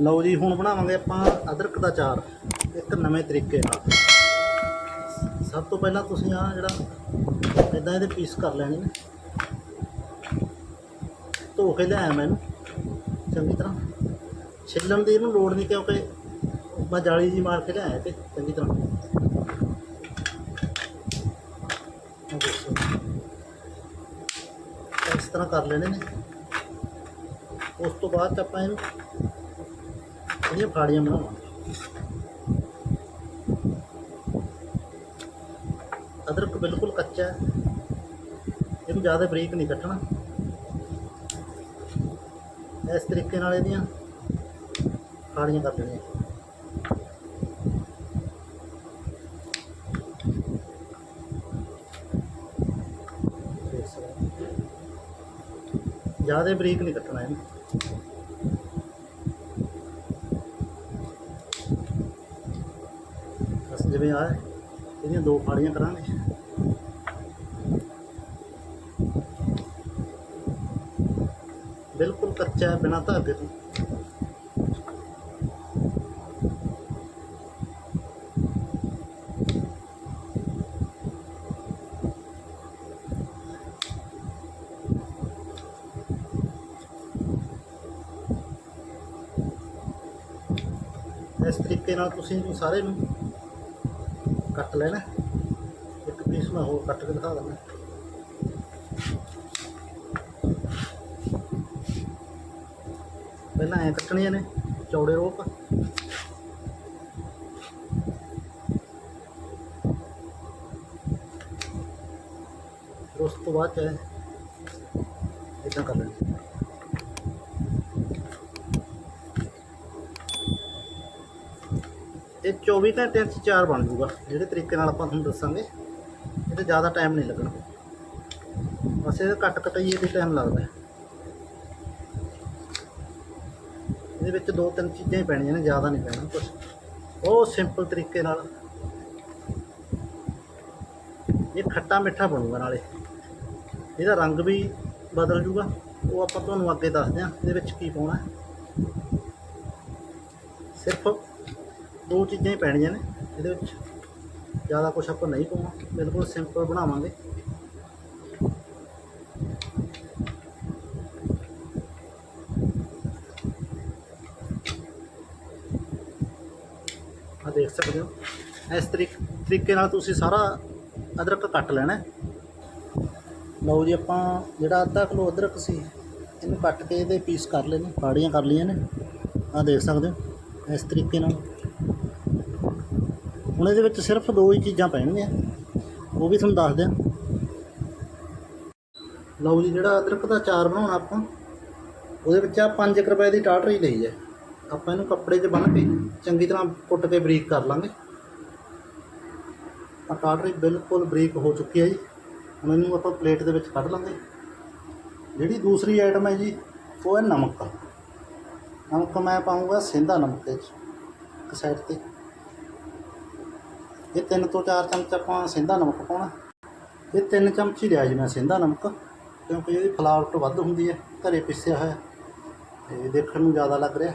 ਲਓ ਜੀ, ਹੁਣ ਬਣਾਵਾਂਗੇ ਆਪਾਂ ਅਦਰਕ ਦਾ ਚਾਰ। ਇੱਕ ਨਵੇਂ ਤਰੀਕੇ ਨਾਲ। ਸਭ ਤੋਂ ਪਹਿਲਾਂ ਤੁਸੀਂ ਆ ਜਿਹੜਾ ਇਦਾਂ ਇਹਦੇ ਪੀਸ ਕਰ ਲੈਣੇ ਨੇ। ਧੋ ਕੇ ਲਿਆਇਆ ਮੈਂ ਇਹਨੂੰ, ਚੰਗੀ ਤਰ੍ਹਾਂ। ਛਿੱਲਣ ਦੀ ਇਹਨੂੰ ਲੋੜ ਨਹੀਂ, ਕਿਉਂਕਿ ਮੈਂ ਜਾਲੀ ਜੀ ਮਾਰ ਕੇ ਲਿਆਇਆ ਤੇ ਚੰਗੀ ਤਰ੍ਹਾਂ। ਇਸ ਤਰ੍ਹਾਂ ਕਰ ਲੈਣੇ ਨੇ। ਉਸ ਤੋਂ ਬਾਅਦ 'ਚ ਆਪਾਂ ਇਹਨੂੰ ਇਹਦੀਆਂ ਫਾੜੀਆਂ ਬਣਾਵਾਂਗੇ ਅਦਰਕ ਬਿਲਕੁਲ ਕੱਚਾ ਹੈ। ਇਹਨੂੰ ਜ਼ਿਆਦਾ ਬਰੀਕ ਨਹੀਂ ਕੱਟਣਾ। ਇਸ ਤਰੀਕੇ ਨਾਲ ਇਹਦੀਆਂ ਫਾੜੀਆਂ ਕਰ ਦੇਣੀਆਂ। ਜ਼ਿਆਦਾ ਬਰੀਕ ਨਹੀਂ ਕੱਟਣਾ ਇਹਨੂੰ ਬਸ ਜਿਵੇਂ ਆ, ਇਹਦੀਆਂ ਦੋ ਫਾੜੀਆਂ ਕਰਾਂਗੇ। ਬਿਲਕੁਲ ਕੱਚਾ ਹੈ, ਬਿਨਾਂ ਧਾਗੇ ਤੋਂ। ਇਸ ਤਰੀਕੇ ਨਾਲ ਤੁਸੀਂ ਸਾਰੇ ਨੂੰ ਕੱਟ ਲੈਣਾ। ਇੱਕ ਪੀਸ ਮੈਂ ਹੋਰ ਕੱਟ ਕੇ ਦਿਖਾ ਦਿੰਦਾ। ਪਹਿਲਾਂ ਐ ਕੱਟਣੀਆਂ ਨੇ, ਚੌੜੇ ਰੋਪ। ਫਿਰ ਉਸ ਤੋਂ ਬਾਅਦ ਚ ਇਦਾਂ ਕਰ ਲੈਣਾ। ਇਹ 24 ਘੰਟਿਆਂ 'ਚ ਚਾਰ ਬਣ ਜੂਗਾ ਜਿਹੜੇ ਤਰੀਕੇ ਨਾਲ ਆਪਾਂ ਤੁਹਾਨੂੰ ਦੱਸਾਂਗੇ ਇਹਦੇ ਜ਼ਿਆਦਾ ਟਾਈਮ ਨਹੀਂ ਲੱਗਣਾ। ਬਸ ਇਹ ਕੱਟ ਕਟਾਈਏ ਤੇ ਟਾਈਮ ਲੱਗਦਾ। ਇਹਦੇ ਵਿੱਚ ਦੋ ਤਿੰਨ ਚੀਜ਼ਾਂ ਹੀ ਪੈਣੀਆਂ ਨੇ, ਜ਼ਿਆਦਾ ਨਹੀਂ ਪੈਣਾ ਕੁਝ ਬਹੁਤ ਸਿੰਪਲ ਤਰੀਕੇ ਨਾਲ। ਇਹ ਖੱਟਾ ਮਿੱਠਾ ਬਣੂਗਾ ਨਾਲੇ। ਇਹਦਾ ਰੰਗ ਵੀ ਬਦਲ ਜੂਗਾ। ਉਹ ਆਪਾਂ ਤੁਹਾਨੂੰ ਅੱਗੇ ਦੱਸਦੇ ਹਾਂ, ਇਹਦੇ ਵਿੱਚ ਕੀ ਪਾਉਣਾ। ਸਿਰਫ ਦੋ ਚੀਜ਼ਾਂ ਹੀ ਪੈਣੀਆਂ ਨੇ, ਇਹਦੇ ਵਿੱਚ ਜ਼ਿਆਦਾ ਕੁਝ ਆਪਾਂ ਨਹੀਂ ਪਾਉਣਾ, ਬਿਲਕੁਲ ਸਿੰਪਲ ਬਣਾਵਾਂਗੇ। ਆ ਦੇਖ ਸਕਦੇ ਹੋ, ਇਸ ਤਰੀਕ, ਤਰੀਕੇ ਨਾਲ ਤੁਸੀਂ ਸਾਰਾ ਅਦਰਕ ਕੱਟ ਲੈਣਾ ਲਓ ਜੀ, ਆਪਾਂ ਜਿਹੜਾ ਅੱਧਾ ਕਿਲੋ ਅਦਰਕ ਸੀ, ਇਹਨੂੰ ਕੱਟ ਕੇ ਇਹਦੇ ਪੀਸ ਕਰ ਲੈਣੇ ਨੇ ਫਾੜੀਆਂ ਕਰ ਲਈਆਂ ਨੇ। ਆ ਦੇਖ ਸਕਦੇ ਹੋ, ਇਸ ਤਰੀਕੇ ਨਾਲ। ਹੁਣ ਇਹਦੇ ਵਿੱਚ ਸਿਰਫ ਦੋ ਹੀ ਚੀਜ਼ਾਂ ਪੈਣਗੀਆਂ, ਉਹ ਵੀ ਤੁਹਾਨੂੰ ਦੱਸ ਦਿਆਂ। ਲਓ ਜੀ, ਜਿਹੜਾ ਅਦਰਕ ਦਾ ਚਾਰ ਬਣਾਉਣਾ ਆਪਾਂ, ਉਹਦੇ ਵਿੱਚ ਆ 5 ਰੁਪਏ ਦੀ ਟਾਟਰੀ ਲਈ ਹੈ। ਆਪਾਂ ਇਹਨੂੰ ਕੱਪੜੇ 'ਚ ਬੰਨ੍ਹ ਕੇ ਚੰਗੀ ਤਰ੍ਹਾਂ ਕੁੱਟ ਕੇ ਬਰੀਕ ਕਰ ਲਾਂਗੇ। ਆ ਟਾਟਰੀ ਬਿਲਕੁਲ ਬਰੀਕ ਹੋ ਚੁੱਕੀ ਹੈ ਜੀ। ਹੁਣ ਇਹਨੂੰ ਆਪਾਂ ਪਲੇਟ ਦੇ ਵਿੱਚ ਕੱਢ ਲਾਂਗੇ। ਜਿਹੜੀ ਦੂਸਰੀ ਆਈਟਮ ਹੈ ਜੀ, ਉਹ ਹੈ ਨਮਕ। ਨਮਕ ਮੈਂ ਪਾਉਂਗਾ ਸਿੰਧਾ ਨਮਕ ਇਹ 'ਚ ਇੱਕ ਸਾਈਡ ਤੇ। ਇਹ ਤਿੰਨ ਤੋਂ ਚਾਰ ਚਮਚ ਆਪਾਂ ਸਿੰਧਾ ਨਮਕ ਪਾਉਣਾ। ਇਹ ਤਿੰਨ ਚਮਚ ਹੀ ਲਿਆ ਜੀ ਮੈਂ ਸਿੰਧਾ ਨਮਕ ਕਿਉਂਕਿ ਇਹਦੀ ਫਲਾਵਟ ਵੱਧ ਹੁੰਦੀ ਹੈ ਘਰੇ ਪਿਸਿਆ ਹੋਇਆ। ਤੇ ਦੇਖਣ ਨੂੰ ਜ਼ਿਆਦਾ ਲੱਗ ਰਿਹਾ।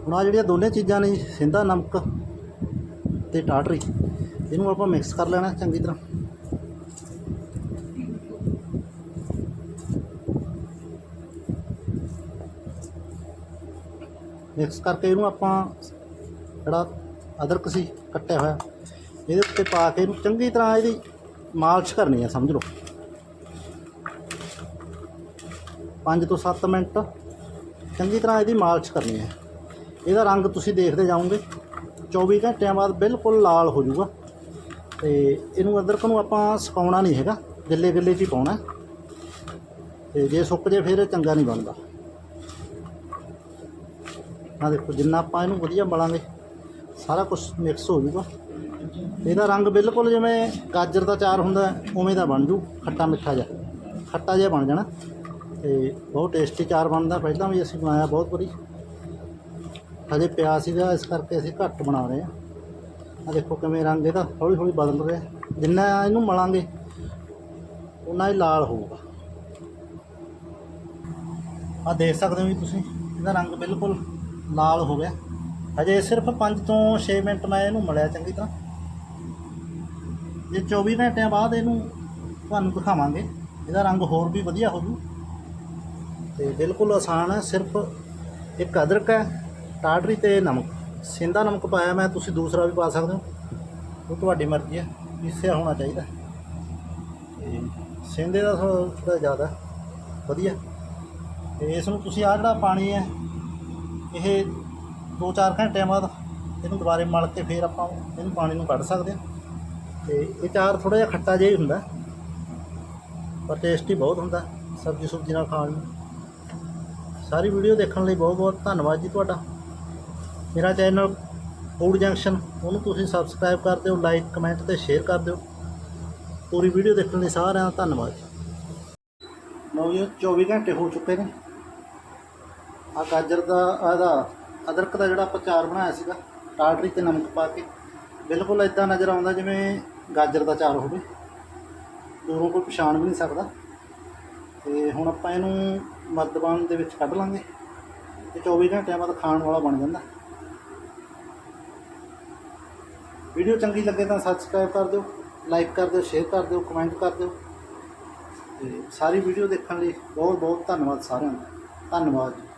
ਹੁਣ ਆ ਜਿਹੜੀਆਂ ਦੋਨੇ ਚੀਜ਼ਾਂ ਨੇ ਜੀ, ਸਿੰਧਾ ਨਮਕ ਤੇ ਟਾਟਰੀ ਇਹਨੂੰ ਆਪਾਂ ਮਿਕਸ ਕਰ ਲੈਣਾ ਚੰਗੀ ਤਰ੍ਹਾਂ। ਮਿਕਸ ਕਰਕੇ ਇਹਨੂੰ ਆਪਾਂ ਜਿਹੜਾ ਅਦਰਕ ਸੀ ਕੱਟਿਆ ਹੋਇਆ। ਇਹਦੇ ਉੱਤੇ ਪਾ ਕੇ ਇਹਨੂੰ ਚੰਗੀ ਤਰ੍ਹਾਂ ਇਹਦੀ ਮਾਲਸ਼ ਕਰਨੀ ਹੈ ਸਮਝ ਲਓ। 5 ਤੋਂ 7 ਮਿੰਟ ਚੰਗੀ ਤਰ੍ਹਾਂ ਇਹਦੀ ਮਾਲਸ਼ ਕਰਨੀ ਹੈ ਇਹਦਾ ਰੰਗ ਤੁਸੀਂ ਦੇਖਦੇ ਜਾਓਗੇ। 24 ਘੰਟਿਆਂ ਬਾਅਦ ਬਿਲਕੁਲ ਲਾਲ ਹੋ ਜਾਊਗਾ। ਤੇ ਇਹਨੂੰ ਅਦਰਕ ਨੂੰ ਆਪਾਂ ਸੁਕਾਉਣਾ ਨਹੀਂ ਹੈਗਾ। ਗਿੱਲੇ ਗਿੱਲੇ 'ਚ ਹੀ ਪਾਉਣਾ। ਤੇ ਜੇ ਸੁੱਕ ਜੇ ਫਿਰ ਚੰਗਾ ਨਹੀਂ ਬਣਦਾ। ਆ ਦੇਖੋ, ਜਿੰਨਾ ਆਪਾਂ ਇਹਨੂੰ ਵਧੀਆ ਮਲਾਂਗੇ। ਸਾਰਾ ਕੁਝ ਮਿਕਸ ਹੋ ਜੂਗਾ ਇਹਦਾ ਰੰਗ ਬਿਲਕੁਲ ਜਿਵੇਂ ਗਾਜਰ ਦਾ ਚਾਰ ਹੁੰਦਾ, ਉਵੇਂ ਦਾ ਬਣ ਜੂ, ਖੱਟਾ ਮਿੱਠਾ ਜਿਹਾ। ਖੱਟਾ ਜਿਹਾ ਬਣ ਜਾਣਾ। ਤੇ ਬਹੁਤ ਟੇਸਟੀ ਚਾਰ ਬਣਦਾ। ਪਹਿਲਾਂ ਵੀ ਅਸੀਂ ਬਣਾਇਆ ਬਹੁਤ ਵਾਰੀ। ਹਜੇ ਪਿਆ ਸੀਗਾ, ਇਸ ਕਰਕੇ ਅਸੀਂ ਘੱਟ ਬਣਾ ਰਹੇ ਹਾਂ। ਆ ਦੇਖੋ ਕਿਵੇਂ ਰੰਗ ਇਹਦਾ ਹੌਲੀ ਹੌਲੀ ਬਦਲ ਰਿਹਾ। ਜਿੰਨਾ ਇਹਨੂੰ ਮਲਾਂਗੇ, ਉਨਾ ਹੀ ਲਾਲ ਹੋਊਗਾ। ਆ ਦੇਖ ਸਕਦੇ ਹੋ ਵੀ ਤੁਸੀਂ, ਇਹਦਾ ਰੰਗ ਬਿਲਕੁਲ ਲਾਲ ਹੋ ਗਿਆ। ਹਜੇ ਸਿਰਫ 5 ਤੋਂ 6 ਮਿੰਟ ਮੈਂ ਇਹਨੂੰ ਮਲਿਆ ਚੰਗੀ ਤਰ੍ਹਾਂ। ਜੇ 24 ਘੰਟਿਆਂ ਬਾਅਦ ਇਹਨੂੰ ਤੁਹਾਨੂੰ ਦਿਖਾਵਾਂਗੇ, ਇਹਦਾ ਰੰਗ ਹੋਰ ਵੀ ਵਧੀਆ ਹੋ ਜੂ ਤੇ ਬਿਲਕੁਲ ਆਸਾਨ ਹੈ, ਸਿਰਫ ਇੱਕ ਅਦਰਕ ਹੈ, ਟਾਟਰੀ ਤੇ ਨਮਕ। ਸਿੰਦਾ ਨਮਕ ਪਾਇਆ ਮੈਂ, ਤੁਸੀਂ ਦੂਸਰਾ ਵੀ ਪਾ ਸਕਦੇ ਹੋ। ਉਹ ਤੁਹਾਡੀ ਮਰਜ਼ੀ ਹੈ ਪੀਸਿਆ ਹੋਣਾ ਚਾਹੀਦਾ। ਤੇ ਸਿੰਦੇ ਦਾ ਥੋੜਾ ਜ਼ਿਆਦਾ, ਵਧੀਆ। ਤੇ ਇਸ ਨੂੰ ਤੁਸੀਂ ਆ ਜਿਹੜਾ ਪਾਣੀ ਹੈ, ਇਹ 2-4 ਘੰਟਿਆਂ ਬਾਅਦ ਇਹਨੂੰ ਦੁਬਾਰੇ ਮਲ ਕੇ ਫਿਰ ਆਪਾਂ ਇਹਨੂੰ ਪਾਣੀ ਨੂੰ ਕੱਢ ਸਕਦੇ ਹਾਂ। ਤੇ ਇਹ ਚਾਰ ਥੋੜਾ ਜਿਹਾ ਖੱਟਾ ਜਿਹਾ ਹੀ ਹੁੰਦਾ। ਪਰ ਟੇਸਟੀ ਬਹੁਤ ਹੁੰਦਾ ਸਬਜ਼ੀ ਸੁਬਜ਼ੀ ਨਾਲ ਖਾਣ ਨੂੰ। ਸਾਰੀ ਵੀਡੀਓ ਦੇਖਣ ਲਈ ਬਹੁਤ ਬਹੁਤ ਧੰਨਵਾਦ ਜੀ ਤੁਹਾਡਾ। ਮੇਰਾ ਚੈਨਲ ਫੂਡ ਜੰਕਸ਼ਨ ਉਹਨੂੰ ਤੁਸੀਂ ਸਬਸਕ੍ਰਾਈਬ ਕਰ ਦਿਓ ਲਾਈਕ ਕਮੈਂਟ ਤੇ ਸ਼ੇਅਰ ਕਰ ਦਿਓ। ਪੂਰੀ ਵੀਡੀਓ ਦੇਖਣ ਲਈ ਸਾਰਿਆਂ ਦਾ ਧੰਨਵਾਦ ਜੀ। ਲਓ ਜੀ 24 ਘੰਟੇ ਹੋ ਚੁੱਕੇ ਨੇ। ਆ ਗਾਜਰ ਦਾ ਆਦਾ ਅਦਰਕ ਦਾ ਜਿਹੜਾ ਆਪਾਂ ਚਾਰ ਬਣਾਇਆ ਸੀਗਾ ਟਾਟਰੀ ਤੇ ਨਮਕ ਪਾ ਕੇ, ਬਿਲਕੁਲ ਇਦਾਂ ਨਜ਼ਰ ਆਉਂਦਾ ਜਿਵੇਂ ਗਾਜਰ ਦਾ ਚਾਰ ਹੋਵੇ। ਦੂਰੋਂ ਕੋਈ ਪਛਾਣ ਵੀ ਨਹੀਂ ਸਕਦਾ। ਤੇ ਹੁਣ ਆਪਾਂ ਇਹਨੂੰ ਮਰਦਬਾਨ ਦੇ ਵਿੱਚ ਕੱਢ ਲਾਂਗੇ ਤੇ 24 ਘੰਟਿਆਂ ਬਾਅਦ ਖਾਣ ਵਾਲਾ ਬਣ ਜਾਂਦਾ। ਵੀਡੀਓ ਚੰਗੀ ਲੱਗੇ ਤਾਂ ਸਬਸਕ੍ਰਾਈਬ ਕਰ ਦਿਓ ਲਾਈਕ ਕਰ ਦਿਓ ਸ਼ੇਅਰ ਕਰ ਦਿਓ ਕਮੈਂਟ ਕਰ ਦਿਓ। ਤੇ ਸਾਰੀ ਵੀਡੀਓ ਦੇਖਣ ਲਈ ਬਹੁਤ ਬਹੁਤ ਧੰਨਵਾਦ ਸਾਰਿਆਂ ਦਾ। ਧੰਨਵਾਦ ਜੀ।